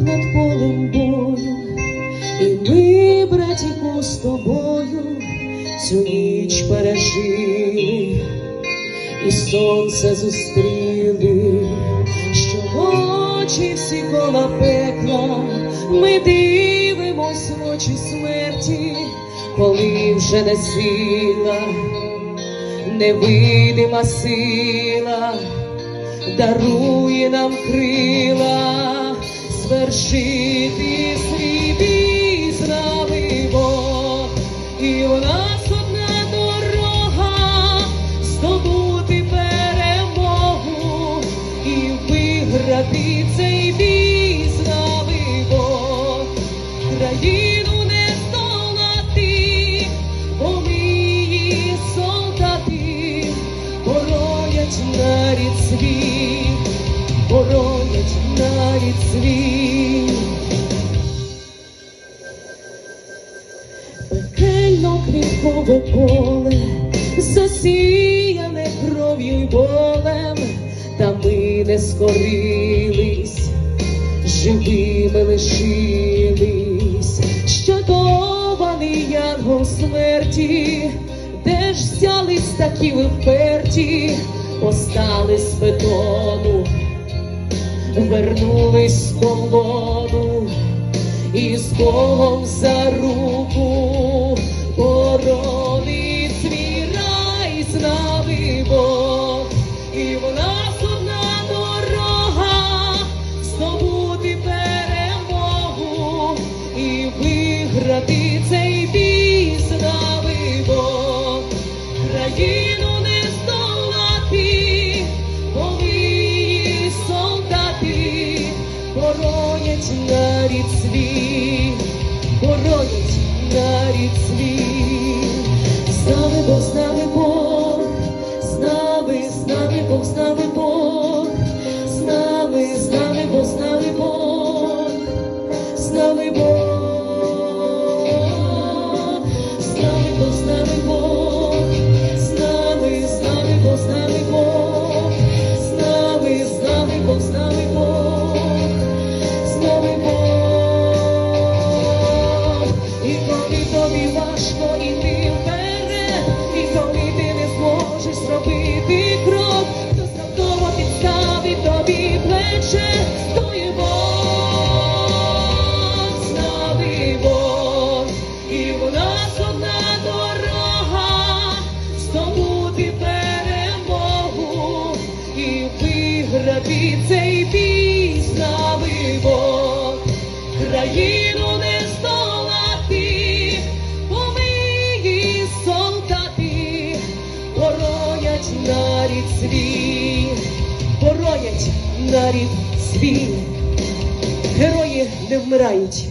Над полем бою, і ми, братіку, з тобою цю ніч пережили, і сонце зустріли, що ночі всі кола пекла, ми дивимось в очі смерті, коли вже не сила, невидима сила дарує нам крила, звершити свій з Бог. І у нас одна дорога здобути перемогу і виграти цей з Бог. Країну не здолати, бо ми її солдати, боронять нарід боронять нарід свій. Пекельно квіткове поле, засіяне кров'ю й болем, та ми не скорились, живими лишились, щадований янгол смерті, де ж взялись такі ви вперті, постали з бетону, вернулись з полону і з Богом за боронять нарід свій, боронять нарід свій. Виграти цей пісня вибор. Країну не здолати, помиї солдати, боронять нарід свій, боронять нарід свій. Герої не вмирають,